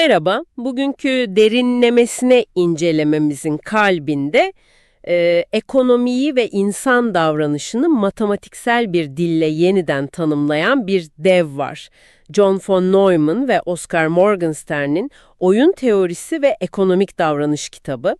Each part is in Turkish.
Merhaba, bugünkü derinlemesine incelememizin kalbinde e, ekonomiyi ve insan davranışını matematiksel bir dille yeniden tanımlayan bir dev var. John von Neumann ve Oscar Morgenstern'in Oyun Teorisi ve Ekonomik Davranış kitabı.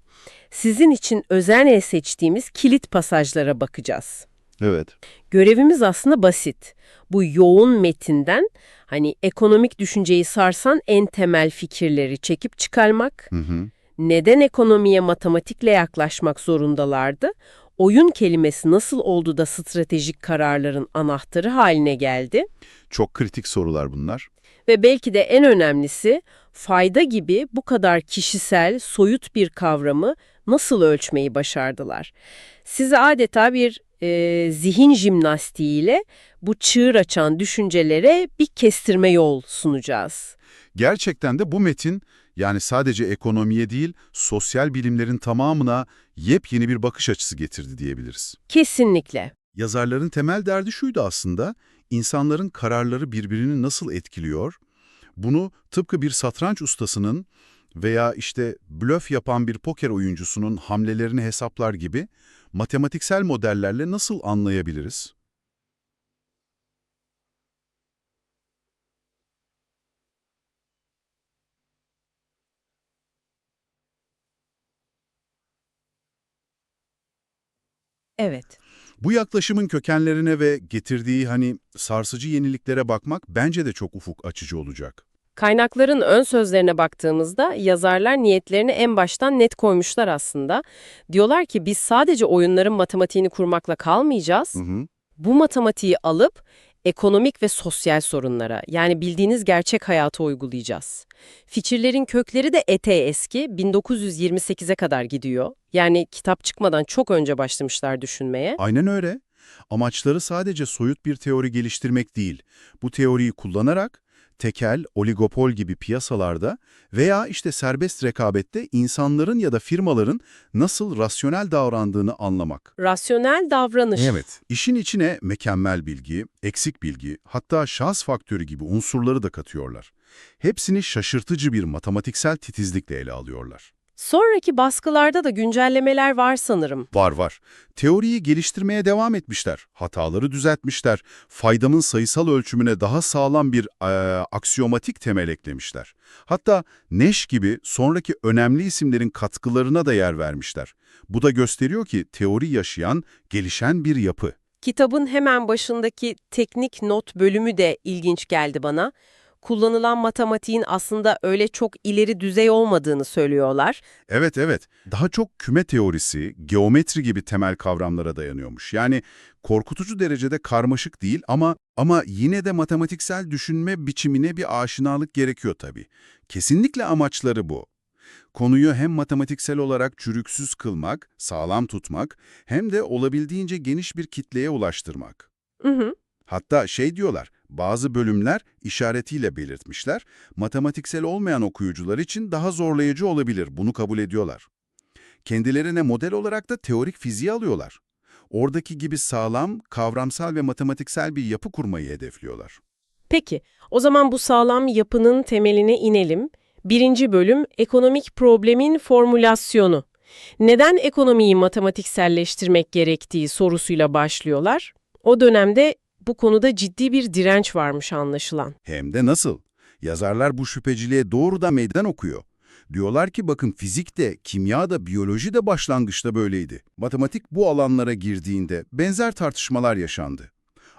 Sizin için özenle seçtiğimiz kilit pasajlara bakacağız. Evet. Görevimiz aslında basit. Bu yoğun metinden hani ekonomik düşünceyi sarsan en temel fikirleri çekip çıkarmak, Hı hı. neden ekonomiye matematikle yaklaşmak zorundalardı, oyun kelimesi nasıl oldu da stratejik kararların anahtarı haline geldi Çok kritik sorular bunlar. ve belki de en önemlisi fayda gibi bu kadar kişisel, soyut bir kavramı nasıl ölçmeyi başardılar. Size adeta bir e, zihin jimnastiğiyle bu çığır açan düşüncelere bir kestirme yol sunacağız. Gerçekten de bu metin yani sadece ekonomiye değil sosyal bilimlerin tamamına yepyeni bir bakış açısı getirdi diyebiliriz. Kesinlikle. Yazarların temel derdi şuydu aslında, insanların kararları birbirini nasıl etkiliyor, bunu tıpkı bir satranç ustasının veya işte blöf yapan bir poker oyuncusunun hamlelerini hesaplar gibi matematiksel modellerle nasıl anlayabiliriz? Evet. Bu yaklaşımın kökenlerine ve getirdiği hani sarsıcı yeniliklere bakmak bence de çok ufuk açıcı olacak. Kaynakların ön sözlerine baktığımızda yazarlar niyetlerini en baştan net koymuşlar aslında. Diyorlar ki biz sadece oyunların matematiğini kurmakla kalmayacağız. Hı hı. Bu matematiği alıp ekonomik ve sosyal sorunlara yani bildiğiniz gerçek hayata uygulayacağız. Fikirlerin kökleri de ete eski 1928'e kadar gidiyor. Yani kitap çıkmadan çok önce başlamışlar düşünmeye. Aynen öyle. Amaçları sadece soyut bir teori geliştirmek değil. Bu teoriyi kullanarak tekel, oligopol gibi piyasalarda veya işte serbest rekabette insanların ya da firmaların nasıl rasyonel davrandığını anlamak. Rasyonel davranış. Evet, işin içine mükemmel bilgi, eksik bilgi, hatta şans faktörü gibi unsurları da katıyorlar. Hepsini şaşırtıcı bir matematiksel titizlikle ele alıyorlar. Sonraki baskılarda da güncellemeler var sanırım. Var var. Teoriyi geliştirmeye devam etmişler. Hataları düzeltmişler. Faydamın sayısal ölçümüne daha sağlam bir eee, aksiyomatik temel eklemişler. Hatta Neş gibi sonraki önemli isimlerin katkılarına da yer vermişler. Bu da gösteriyor ki teori yaşayan, gelişen bir yapı. Kitabın hemen başındaki teknik not bölümü de ilginç geldi bana. Kullanılan matematiğin aslında öyle çok ileri düzey olmadığını söylüyorlar. Evet evet, daha çok küme teorisi, geometri gibi temel kavramlara dayanıyormuş. Yani korkutucu derecede karmaşık değil ama ama yine de matematiksel düşünme biçimine bir aşinalık gerekiyor tabii. Kesinlikle amaçları bu. Konuyu hem matematiksel olarak çürüksüz kılmak, sağlam tutmak hem de olabildiğince geniş bir kitleye ulaştırmak. Hı hı. Hatta şey diyorlar, bazı bölümler işaretiyle belirtmişler, matematiksel olmayan okuyucular için daha zorlayıcı olabilir, bunu kabul ediyorlar. Kendilerine model olarak da teorik fiziği alıyorlar. Oradaki gibi sağlam, kavramsal ve matematiksel bir yapı kurmayı hedefliyorlar. Peki, o zaman bu sağlam yapının temeline inelim. Birinci bölüm, ekonomik problemin formülasyonu. Neden ekonomiyi matematikselleştirmek gerektiği sorusuyla başlıyorlar. O dönemde bu konuda ciddi bir direnç varmış anlaşılan. Hem de nasıl? Yazarlar bu şüpheciliğe doğrudan meydan okuyor. Diyorlar ki bakın fizik de, kimya da, biyoloji de başlangıçta böyleydi. Matematik bu alanlara girdiğinde benzer tartışmalar yaşandı.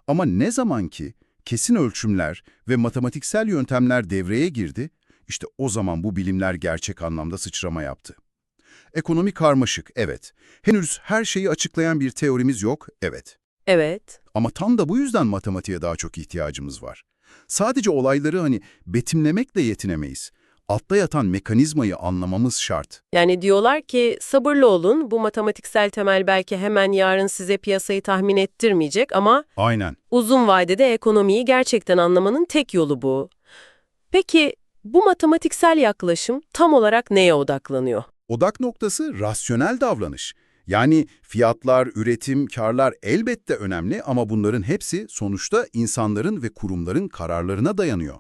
Ama ne zaman ki kesin ölçümler ve matematiksel yöntemler devreye girdi, işte o zaman bu bilimler gerçek anlamda sıçrama yaptı. Ekonomi karmaşık, evet. Henüz her şeyi açıklayan bir teorimiz yok, evet. Evet. Ama tam da bu yüzden matematiğe daha çok ihtiyacımız var. Sadece olayları hani betimlemekle yetinemeyiz. Altta yatan mekanizmayı anlamamız şart. Yani diyorlar ki sabırlı olun, bu matematiksel temel belki hemen yarın size piyasayı tahmin ettirmeyecek ama Aynen. uzun vadede ekonomiyi gerçekten anlamanın tek yolu bu. Peki bu matematiksel yaklaşım tam olarak neye odaklanıyor? Odak noktası rasyonel davranış. Yani fiyatlar, üretim, karlar elbette önemli ama bunların hepsi sonuçta insanların ve kurumların kararlarına dayanıyor.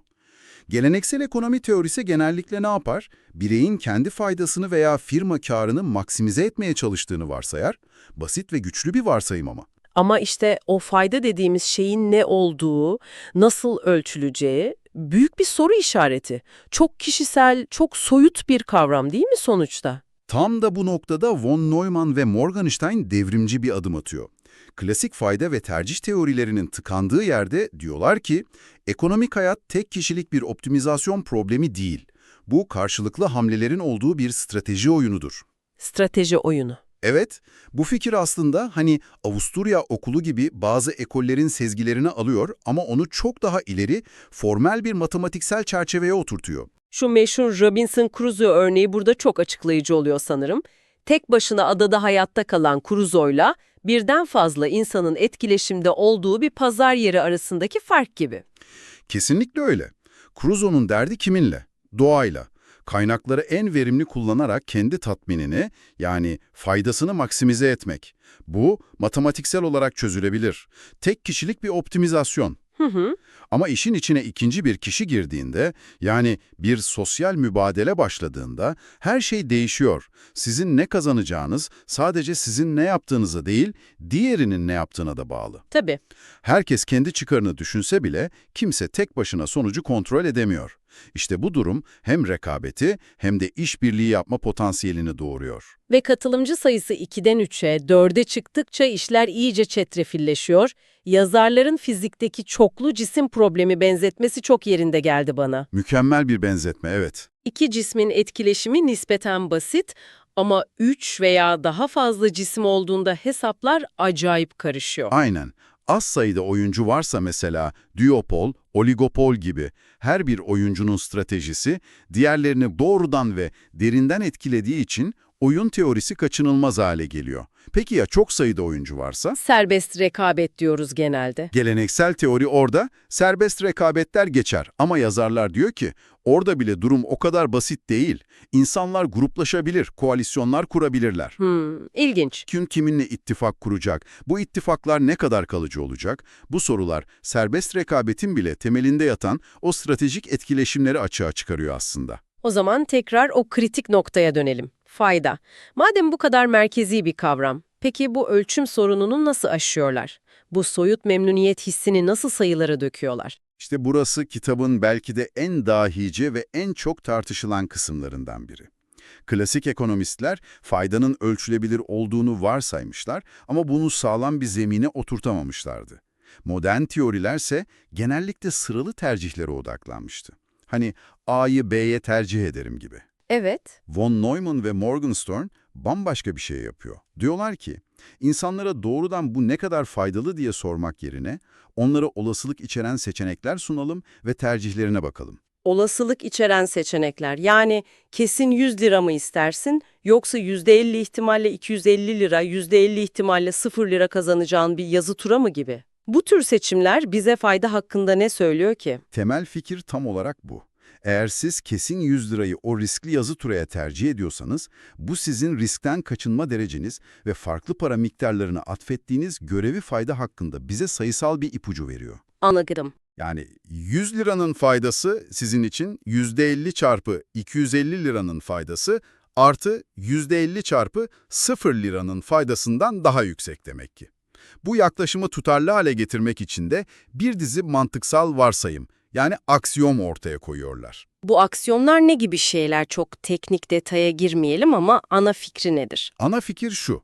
Geleneksel ekonomi teorisi genellikle ne yapar? Bireyin kendi faydasını veya firma karını maksimize etmeye çalıştığını varsayar. Basit ve güçlü bir varsayım ama. Ama işte o fayda dediğimiz şeyin ne olduğu, nasıl ölçüleceği büyük bir soru işareti. Çok kişisel, çok soyut bir kavram değil mi sonuçta? Tam da bu noktada von Neumann ve Morgenstern devrimci bir adım atıyor. Klasik fayda ve tercih teorilerinin tıkandığı yerde diyorlar ki, ekonomik hayat tek kişilik bir optimizasyon problemi değil. Bu karşılıklı hamlelerin olduğu bir strateji oyunudur. Strateji oyunu. Evet, bu fikir aslında hani Avusturya okulu gibi bazı ekollerin sezgilerini alıyor ama onu çok daha ileri, formel bir matematiksel çerçeveye oturtuyor. Şu meşhur Robinson Crusoe örneği burada çok açıklayıcı oluyor sanırım. Tek başına adada hayatta kalan Crusoe'la birden fazla insanın etkileşimde olduğu bir pazar yeri arasındaki fark gibi. Kesinlikle öyle. Crusoe'nun derdi kiminle? Doğayla. Kaynakları en verimli kullanarak kendi tatminini, yani faydasını maksimize etmek. Bu, matematiksel olarak çözülebilir. Tek kişilik bir optimizasyon. Hı hı. Ama işin içine ikinci bir kişi girdiğinde, yani bir sosyal mübadele başladığında her şey değişiyor. Sizin ne kazanacağınız sadece sizin ne yaptığınıza değil, diğerinin ne yaptığına da bağlı. Tabii. Herkes kendi çıkarını düşünse bile kimse tek başına sonucu kontrol edemiyor. İşte bu durum hem rekabeti hem de işbirliği yapma potansiyelini doğuruyor. Ve katılımcı sayısı 2'den 3'e, 4'e çıktıkça işler iyice çetrefilleşiyor. Yazarların fizikteki çoklu cisim problemi benzetmesi çok yerinde geldi bana. Mükemmel bir benzetme, evet. İki cismin etkileşimi nispeten basit ama 3 veya daha fazla cisim olduğunda hesaplar acayip karışıyor. Aynen. Az sayıda oyuncu varsa mesela duopol, oligopol gibi her bir oyuncunun stratejisi diğerlerini doğrudan ve derinden etkilediği için oyun teorisi kaçınılmaz hale geliyor. Peki ya çok sayıda oyuncu varsa? Serbest rekabet diyoruz genelde. Geleneksel teori orada, serbest rekabetler geçer ama yazarlar diyor ki, orada bile durum o kadar basit değil. İnsanlar gruplaşabilir, koalisyonlar kurabilirler. Hmm, ilginç. Kim kiminle ittifak kuracak? Bu ittifaklar ne kadar kalıcı olacak? Bu sorular serbest rekabetin bile temelinde yatan o stratejik etkileşimleri açığa çıkarıyor aslında. O zaman tekrar o kritik noktaya dönelim. Fayda. Madem bu kadar merkezi bir kavram, peki bu ölçüm sorununu nasıl aşıyorlar? Bu soyut memnuniyet hissini nasıl sayılara döküyorlar? İşte burası kitabın belki de en dahice ve en çok tartışılan kısımlarından biri. Klasik ekonomistler faydanın ölçülebilir olduğunu varsaymışlar ama bunu sağlam bir zemine oturtamamışlardı. Modern teorilerse genellikle sıralı tercihlere odaklanmıştı. Hani A'yı B'ye tercih ederim gibi. Evet. Von Neumann ve Morgenstern bambaşka bir şey yapıyor. Diyorlar ki, insanlara doğrudan bu ne kadar faydalı diye sormak yerine onlara olasılık içeren seçenekler sunalım ve tercihlerine bakalım. Olasılık içeren seçenekler. Yani kesin 100 lira mı istersin yoksa %50 ihtimalle 250 lira, %50 ihtimalle 0 lira kazanacağın bir yazı tura mı gibi? Bu tür seçimler bize fayda hakkında ne söylüyor ki? Temel fikir tam olarak bu. Eğer siz kesin 100 lirayı o riskli yazı turaya tercih ediyorsanız, bu sizin riskten kaçınma dereceniz ve farklı para miktarlarını atfettiğiniz görevi fayda hakkında bize sayısal bir ipucu veriyor. Anladım. Yani 100 liranın faydası sizin için %50 çarpı 250 liranın faydası artı %50 çarpı 0 liranın faydasından daha yüksek demek ki. Bu yaklaşımı tutarlı hale getirmek için de bir dizi mantıksal varsayım yani aksiyom ortaya koyuyorlar. Bu aksiyonlar ne gibi şeyler çok teknik detaya girmeyelim ama ana fikri nedir? Ana fikir şu,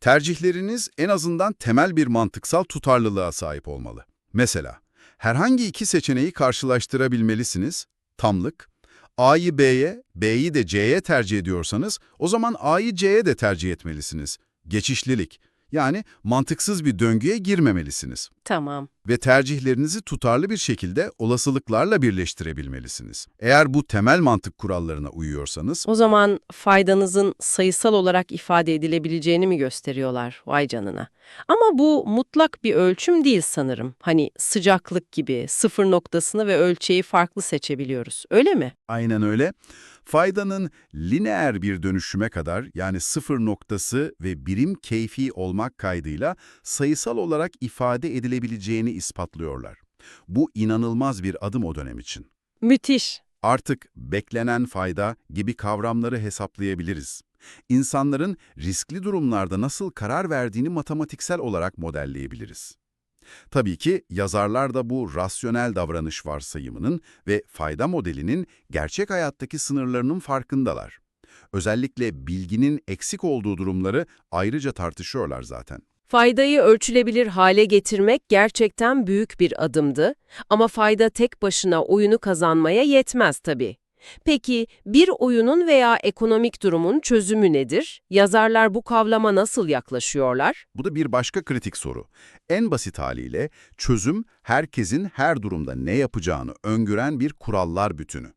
tercihleriniz en azından temel bir mantıksal tutarlılığa sahip olmalı. Mesela, herhangi iki seçeneği karşılaştırabilmelisiniz, tamlık, A'yı B'ye, B'yi de C'ye tercih ediyorsanız, o zaman A'yı C'ye de tercih etmelisiniz. Geçişlilik, yani mantıksız bir döngüye girmemelisiniz. Tamam. Ve tercihlerinizi tutarlı bir şekilde olasılıklarla birleştirebilmelisiniz. Eğer bu temel mantık kurallarına uyuyorsanız, O zaman faydanızın sayısal olarak ifade edilebileceğini mi gösteriyorlar? Vay canına. Ama bu mutlak bir ölçüm değil sanırım. Hani sıcaklık gibi sıfır noktasını ve ölçeği farklı seçebiliyoruz. Öyle mi? Aynen öyle. Faydanın lineer bir dönüşüme kadar yani sıfır noktası ve birim keyfi olmak kaydıyla sayısal olarak ifade edilebileceğini ispatlıyorlar. Bu inanılmaz bir adım o dönem için. Müthiş. Artık beklenen fayda gibi kavramları hesaplayabiliriz. İnsanların riskli durumlarda nasıl karar verdiğini matematiksel olarak modelleyebiliriz. Tabii ki yazarlar da bu rasyonel davranış varsayımının ve fayda modelinin gerçek hayattaki sınırlarının farkındalar. Özellikle bilginin eksik olduğu durumları ayrıca tartışıyorlar zaten. Faydayı ölçülebilir hale getirmek gerçekten büyük bir adımdı ama fayda tek başına oyunu kazanmaya yetmez tabii. Peki bir oyunun veya ekonomik durumun çözümü nedir? Yazarlar bu kavrama nasıl yaklaşıyorlar? Bu da bir başka kritik soru. En basit haliyle çözüm herkesin her durumda ne yapacağını öngören bir kurallar bütünü.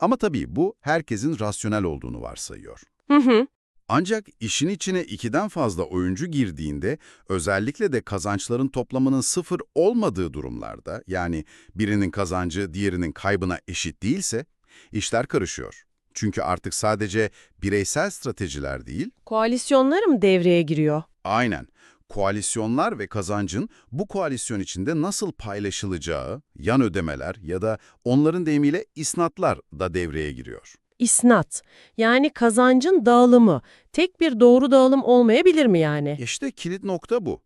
Ama tabii bu herkesin rasyonel olduğunu varsayıyor. Hı hı. Ancak işin içine ikiden fazla oyuncu girdiğinde, özellikle de kazançların toplamının sıfır olmadığı durumlarda, yani birinin kazancı diğerinin kaybına eşit değilse, işler karışıyor. Çünkü artık sadece bireysel stratejiler değil, Koalisyonlar mı devreye giriyor? aynen koalisyonlar ve kazancın bu koalisyon içinde nasıl paylaşılacağı, yan ödemeler ya da onların deyimiyle isnatlar da devreye giriyor. İsnat, yani kazancın dağılımı. Tek bir doğru dağılım olmayabilir mi yani? İşte kilit nokta bu.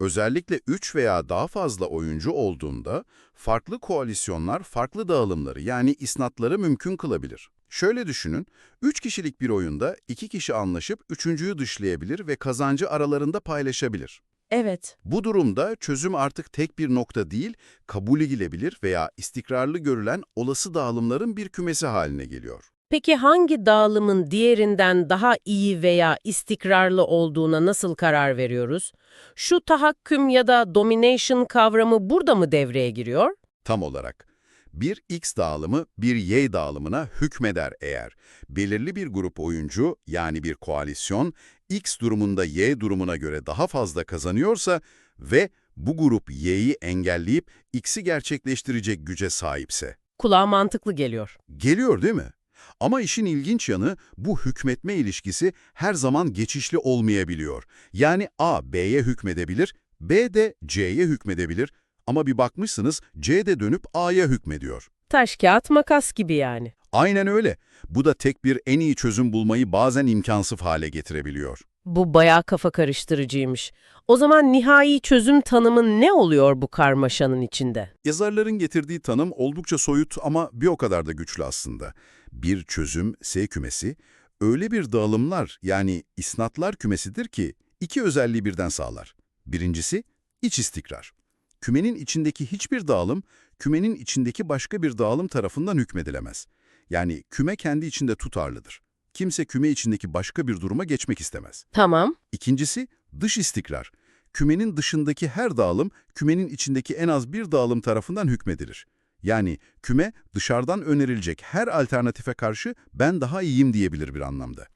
Özellikle 3 veya daha fazla oyuncu olduğunda farklı koalisyonlar farklı dağılımları yani isnatları mümkün kılabilir. Şöyle düşünün, 3 kişilik bir oyunda 2 kişi anlaşıp üçüncüyü dışlayabilir ve kazancı aralarında paylaşabilir. Evet. Bu durumda çözüm artık tek bir nokta değil, kabul edilebilir veya istikrarlı görülen olası dağılımların bir kümesi haline geliyor. Peki hangi dağılımın diğerinden daha iyi veya istikrarlı olduğuna nasıl karar veriyoruz? Şu tahakküm ya da domination kavramı burada mı devreye giriyor? Tam olarak. Bir X dağılımı bir Y dağılımına hükmeder eğer. Belirli bir grup oyuncu yani bir koalisyon X durumunda Y durumuna göre daha fazla kazanıyorsa ve bu grup Y'yi engelleyip X'i gerçekleştirecek güce sahipse. Kulağa mantıklı geliyor. Geliyor değil mi? Ama işin ilginç yanı bu hükmetme ilişkisi her zaman geçişli olmayabiliyor. Yani A B'ye hükmedebilir, B de C'ye hükmedebilir ama bir bakmışsınız C de dönüp A'ya hükmediyor. Taş kağıt makas gibi yani. Aynen öyle. Bu da tek bir en iyi çözüm bulmayı bazen imkansız hale getirebiliyor. Bu bayağı kafa karıştırıcıymış. O zaman nihai çözüm tanımı ne oluyor bu karmaşanın içinde? Yazarların getirdiği tanım oldukça soyut ama bir o kadar da güçlü aslında. Bir çözüm S kümesi öyle bir dağılımlar yani isnatlar kümesidir ki iki özelliği birden sağlar. Birincisi iç istikrar. Kümenin içindeki hiçbir dağılım kümenin içindeki başka bir dağılım tarafından hükmedilemez. Yani küme kendi içinde tutarlıdır. Kimse küme içindeki başka bir duruma geçmek istemez. Tamam. İkincisi dış istikrar. Kümenin dışındaki her dağılım, kümenin içindeki en az bir dağılım tarafından hükmedilir. Yani küme dışarıdan önerilecek her alternatife karşı ben daha iyiyim diyebilir bir anlamda.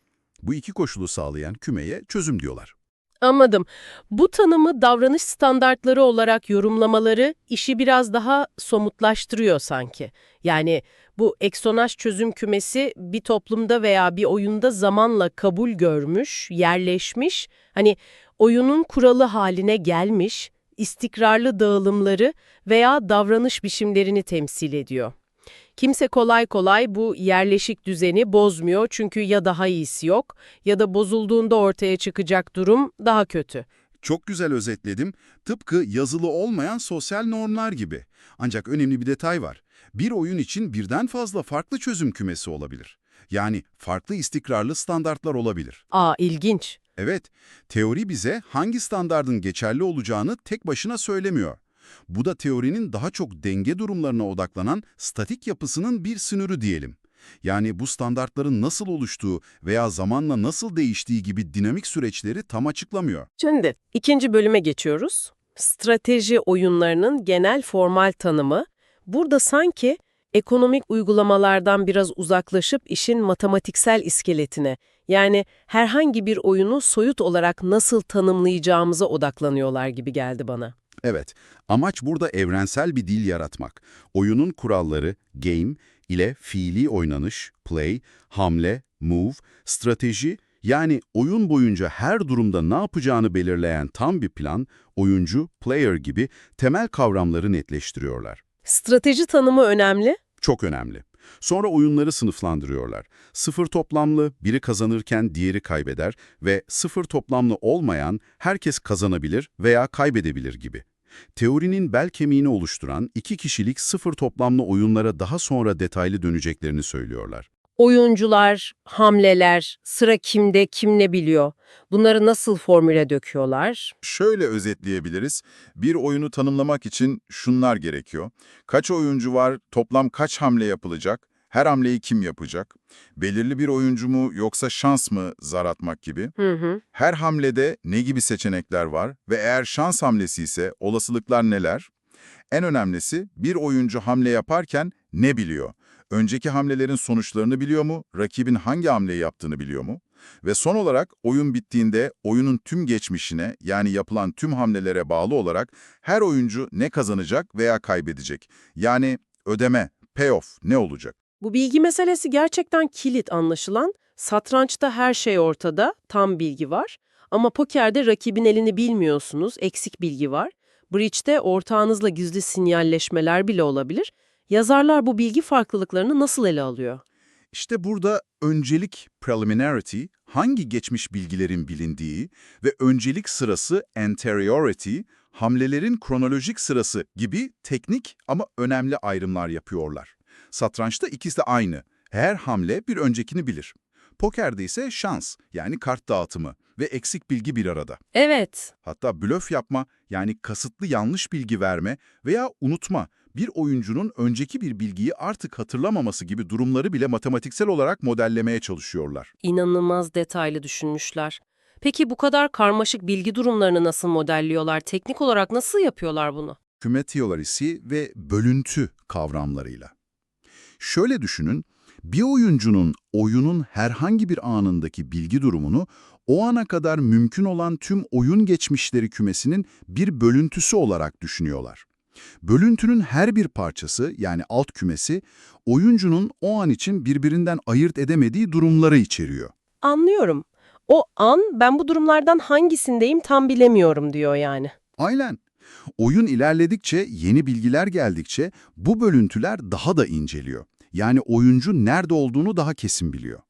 Bu iki koşulu sağlayan kümeye çözüm diyorlar. Anladım. Bu tanımı davranış standartları olarak yorumlamaları işi biraz daha somutlaştırıyor sanki. Yani bu eksonaj çözüm kümesi bir toplumda veya bir oyunda zamanla kabul görmüş, yerleşmiş, hani oyunun kuralı haline gelmiş, istikrarlı dağılımları veya davranış biçimlerini temsil ediyor. Kimse kolay kolay bu yerleşik düzeni bozmuyor çünkü ya daha iyisi yok ya da bozulduğunda ortaya çıkacak durum daha kötü. Çok güzel özetledim. Tıpkı yazılı olmayan sosyal normlar gibi. Ancak önemli bir detay var. Bir oyun için birden fazla farklı çözüm kümesi olabilir. Yani farklı istikrarlı standartlar olabilir. Aa ilginç. Evet, teori bize hangi standardın geçerli olacağını tek başına söylemiyor. Bu da teorinin daha çok denge durumlarına odaklanan statik yapısının bir sınırı diyelim. Yani bu standartların nasıl oluştuğu veya zamanla nasıl değiştiği gibi dinamik süreçleri tam açıklamıyor. Şimdi ikinci bölüme geçiyoruz. Strateji oyunlarının genel formal tanımı. Burada sanki ekonomik uygulamalardan biraz uzaklaşıp işin matematiksel iskeletine, yani herhangi bir oyunu soyut olarak nasıl tanımlayacağımıza odaklanıyorlar gibi geldi bana. Evet, amaç burada evrensel bir dil yaratmak. Oyunun kuralları, game ile fiili oynanış, play, hamle, move, strateji, yani oyun boyunca her durumda ne yapacağını belirleyen tam bir plan, oyuncu, player gibi temel kavramları netleştiriyorlar. Strateji tanımı önemli. Çok önemli. Sonra oyunları sınıflandırıyorlar. Sıfır toplamlı, biri kazanırken diğeri kaybeder ve sıfır toplamlı olmayan herkes kazanabilir veya kaybedebilir gibi. Teorinin bel kemiğini oluşturan iki kişilik sıfır toplamlı oyunlara daha sonra detaylı döneceklerini söylüyorlar. Oyuncular, hamleler, sıra kimde, kim ne biliyor? Bunları nasıl formüle döküyorlar? Şöyle özetleyebiliriz. Bir oyunu tanımlamak için şunlar gerekiyor. Kaç oyuncu var, toplam kaç hamle yapılacak, her hamleyi kim yapacak, belirli bir oyuncu mu yoksa şans mı zar atmak gibi. Hı hı. Her hamlede ne gibi seçenekler var ve eğer şans hamlesi ise olasılıklar neler? En önemlisi bir oyuncu hamle yaparken ne biliyor? Önceki hamlelerin sonuçlarını biliyor mu? Rakibin hangi hamleyi yaptığını biliyor mu? Ve son olarak oyun bittiğinde oyunun tüm geçmişine yani yapılan tüm hamlelere bağlı olarak her oyuncu ne kazanacak veya kaybedecek? Yani ödeme, payoff ne olacak? Bu bilgi meselesi gerçekten kilit anlaşılan. Satrançta her şey ortada, tam bilgi var. Ama pokerde rakibin elini bilmiyorsunuz, eksik bilgi var. Bridge'de ortağınızla gizli sinyalleşmeler bile olabilir. Yazarlar bu bilgi farklılıklarını nasıl ele alıyor? İşte burada öncelik preliminarity, hangi geçmiş bilgilerin bilindiği ve öncelik sırası anteriority, hamlelerin kronolojik sırası gibi teknik ama önemli ayrımlar yapıyorlar. Satrançta ikisi de aynı. Her hamle bir öncekini bilir. Pokerde ise şans, yani kart dağıtımı ve eksik bilgi bir arada. Evet, Hatta blöf yapma, yani kasıtlı yanlış bilgi verme veya unutma, bir oyuncunun önceki bir bilgiyi artık hatırlamaması gibi durumları bile matematiksel olarak modellemeye çalışıyorlar. inanılmaz detaylı düşünmüşler. Peki bu kadar karmaşık bilgi durumlarını nasıl modelliyorlar? Teknik olarak nasıl yapıyorlar bunu? küme teorisi ve bölüntü kavramlarıyla. Şöyle düşünün, bir oyuncunun oyunun herhangi bir anındaki bilgi durumunu o ana kadar mümkün olan tüm oyun geçmişleri kümesinin bir bölüntüsü olarak düşünüyorlar. Bölüntünün her bir parçası yani alt kümesi oyuncunun o an için birbirinden ayırt edemediği durumları içeriyor. Anlıyorum. O an ben bu durumlardan hangisindeyim tam bilemiyorum diyor yani. Aynen. Oyun ilerledikçe, yeni bilgiler geldikçe bu bölüntüler daha da inceliyor. Yani oyuncu nerede olduğunu daha kesin biliyor.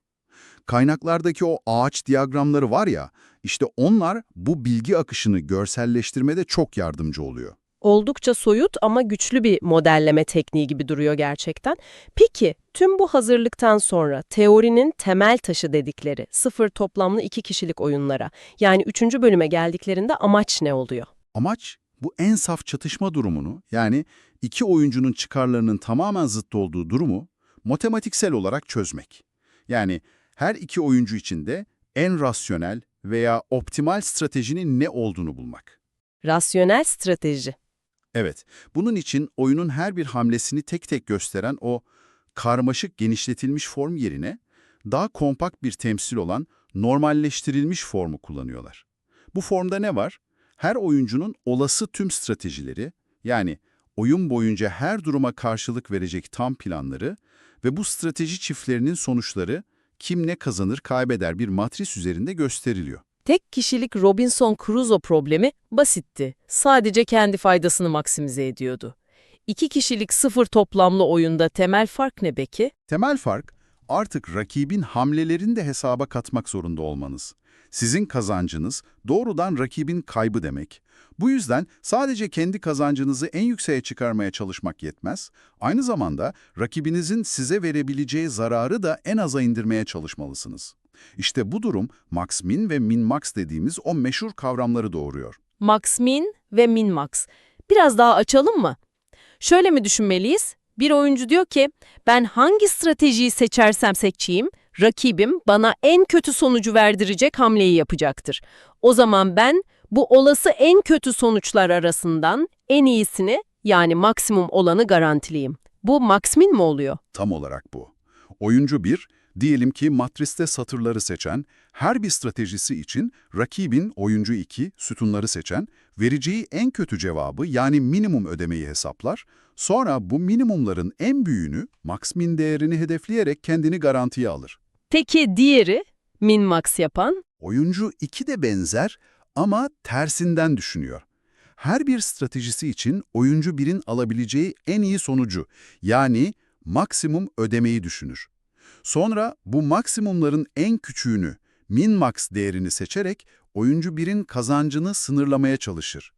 Kaynaklardaki o ağaç diyagramları var ya, işte onlar bu bilgi akışını görselleştirmede çok yardımcı oluyor. Oldukça soyut ama güçlü bir modelleme tekniği gibi duruyor gerçekten. Peki tüm bu hazırlıktan sonra teorinin temel taşı dedikleri sıfır toplamlı iki kişilik oyunlara yani üçüncü bölüme geldiklerinde amaç ne oluyor? Amaç bu en saf çatışma durumunu yani iki oyuncunun çıkarlarının tamamen zıt olduğu durumu matematiksel olarak çözmek. Yani her iki oyuncu için de en rasyonel veya optimal stratejinin ne olduğunu bulmak. Rasyonel strateji. Evet, bunun için oyunun her bir hamlesini tek tek gösteren o karmaşık genişletilmiş form yerine daha kompakt bir temsil olan normalleştirilmiş formu kullanıyorlar. Bu formda ne var? Her oyuncunun olası tüm stratejileri, yani oyun boyunca her duruma karşılık verecek tam planları ve bu strateji çiftlerinin sonuçları kim ne kazanır kaybeder bir matris üzerinde gösteriliyor. Tek kişilik Robinson Crusoe problemi basitti. Sadece kendi faydasını maksimize ediyordu. İki kişilik sıfır toplamlı oyunda temel fark ne peki? Temel fark, artık rakibin hamlelerini de hesaba katmak zorunda olmanız. Sizin kazancınız doğrudan rakibin kaybı demek. Bu yüzden sadece kendi kazancınızı en yükseğe çıkarmaya çalışmak yetmez. Aynı zamanda rakibinizin size verebileceği zararı da en aza indirmeye çalışmalısınız. İşte bu durum max-min ve min-max dediğimiz o meşhur kavramları doğuruyor. Max-min ve min-max. Biraz daha açalım mı? Şöyle mi düşünmeliyiz? Bir oyuncu diyor ki, ben hangi stratejiyi seçersem seçeyim, rakibim bana en kötü sonucu verdirecek hamleyi yapacaktır. O zaman ben bu olası en kötü sonuçlar arasından en iyisini yani maksimum olanı garantiliyim. Bu max-min mi oluyor? Tam olarak bu. Oyuncu 1, diyelim ki matriste satırları seçen, her bir stratejisi için rakibin oyuncu 2, sütunları seçen, vereceği en kötü cevabı yani minimum ödemeyi hesaplar, sonra bu minimumların en büyüğünü, max min değerini hedefleyerek kendini garantiye alır. Peki diğeri, min-max yapan? Oyuncu 2 de benzer ama tersinden düşünüyor. Her bir stratejisi için oyuncu 1'in alabileceği en iyi sonucu, yani maksimum ödemeyi düşünür. Sonra bu maksimumların en küçüğünü, min-max değerini seçerek oyuncu 1'in kazancını sınırlamaya çalışır.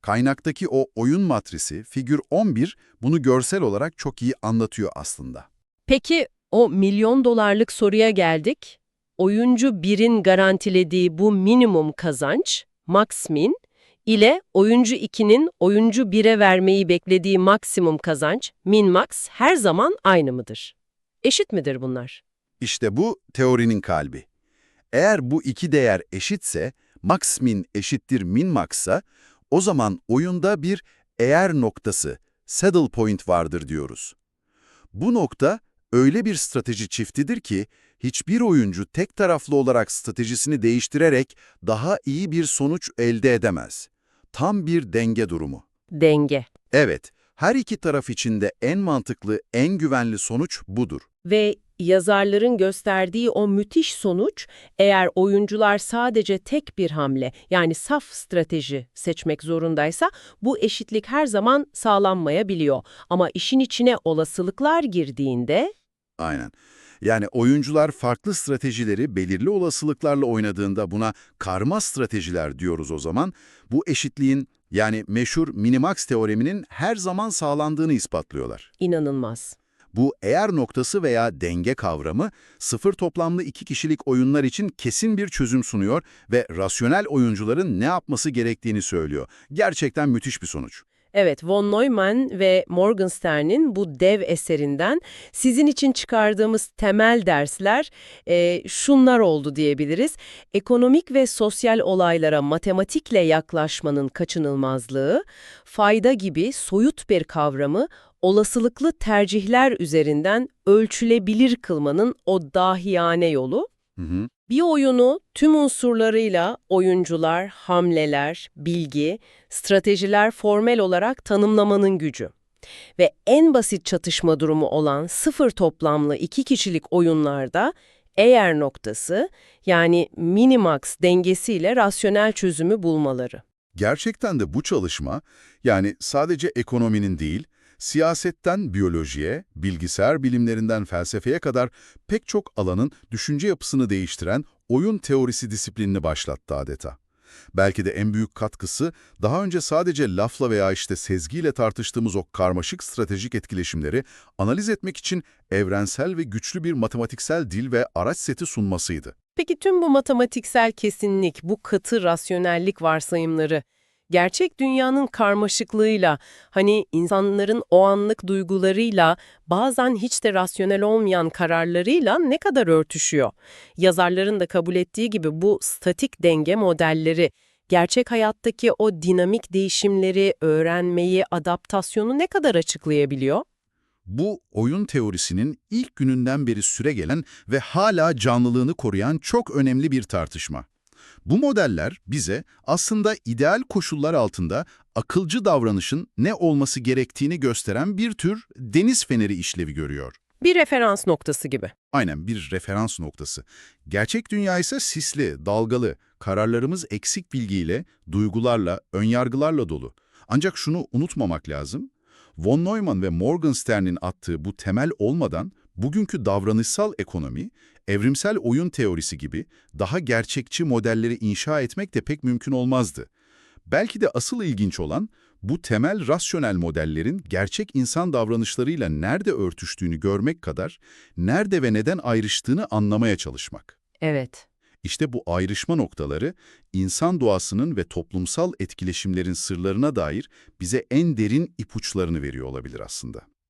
Kaynaktaki o oyun matrisi, figür 11, bunu görsel olarak çok iyi anlatıyor aslında. Peki o milyon dolarlık soruya geldik. Oyuncu birin garantilediği bu minimum kazanç, max min, ile oyuncu 2'nin oyuncu 1'e vermeyi beklediği maksimum kazanç, min max her zaman aynı mıdır? Eşit midir bunlar? İşte bu teorinin kalbi. Eğer bu iki değer eşitse, max min eşittir min max'a, o zaman oyunda bir eğer noktası, saddle point vardır diyoruz. Bu nokta öyle bir strateji çiftidir ki, hiçbir oyuncu tek taraflı olarak stratejisini değiştirerek daha iyi bir sonuç elde edemez. Tam bir denge durumu. Denge. Evet, her iki taraf için de en mantıklı, en güvenli sonuç budur. Ve yazarların gösterdiği o müthiş sonuç, eğer oyuncular sadece tek bir hamle, yani saf strateji seçmek zorundaysa, bu eşitlik her zaman sağlanmayabiliyor. Ama işin içine olasılıklar girdiğinde, Aynen. Yani oyuncular farklı stratejileri belirli olasılıklarla oynadığında buna karma stratejiler diyoruz o zaman. Bu eşitliğin yani meşhur minimax teoreminin her zaman sağlandığını ispatlıyorlar. inanılmaz. Bu eğer noktası veya denge kavramı sıfır toplamlı iki kişilik oyunlar için kesin bir çözüm sunuyor ve rasyonel oyuncuların ne yapması gerektiğini söylüyor. Gerçekten müthiş bir sonuç. Evet, von Neumann ve Morgenstern'in bu dev eserinden sizin için çıkardığımız temel dersler e, şunlar oldu diyebiliriz. Ekonomik ve sosyal olaylara matematikle yaklaşmanın kaçınılmazlığı, fayda gibi soyut bir kavramı olasılıklı tercihler üzerinden ölçülebilir kılmanın o dahiyane yolu, Hı hı. bir oyunu tüm unsurlarıyla oyuncular, hamleler, bilgi, stratejiler formel olarak tanımlamanın gücü. Ve en basit çatışma durumu olan sıfır toplamlı iki kişilik oyunlarda eğer noktası yani minimax dengesiyle rasyonel çözümü bulmaları. Gerçekten de bu çalışma, yani sadece ekonominin değil, siyasetten biyolojiye, bilgisayar bilimlerinden felsefeye kadar pek çok alanın düşünce yapısını değiştiren oyun teorisi disiplinini başlattı adeta. Belki de en büyük katkısı, daha önce sadece lafla veya işte sezgiyle tartıştığımız o karmaşık stratejik etkileşimleri analiz etmek için evrensel ve güçlü bir matematiksel dil ve araç seti sunmasıydı. Peki tüm bu matematiksel kesinlik, bu katı rasyonellik varsayımları gerçek dünyanın karmaşıklığıyla, hani insanların o anlık duygularıyla, bazen hiç de rasyonel olmayan kararlarıyla ne kadar örtüşüyor? Yazarların da kabul ettiği gibi bu statik denge modelleri, gerçek hayattaki o dinamik değişimleri, öğrenmeyi, adaptasyonu ne kadar açıklayabiliyor? Bu oyun teorisinin ilk gününden beri süregelen ve hala canlılığını koruyan çok önemli bir tartışma. Bu modeller bize aslında ideal koşullar altında akılcı davranışın ne olması gerektiğini gösteren bir tür deniz feneri işlevi görüyor. Bir referans noktası gibi. Aynen bir referans noktası. Gerçek dünya ise sisli, dalgalı, kararlarımız eksik bilgiyle, duygularla, önyargılarla dolu. Ancak şunu unutmamak lazım. Von Neumann ve Morgenstern'in attığı bu temel olmadan bugünkü davranışsal ekonomi, evrimsel oyun teorisi gibi daha gerçekçi modelleri inşa etmek de pek mümkün olmazdı. Belki de asıl ilginç olan bu temel rasyonel modellerin gerçek insan davranışlarıyla nerede örtüştüğünü görmek kadar nerede ve neden ayrıştığını anlamaya çalışmak. Evet. İşte bu ayrışma noktaları insan doğasının ve toplumsal etkileşimlerin sırlarına dair bize en derin ipuçlarını veriyor olabilir aslında.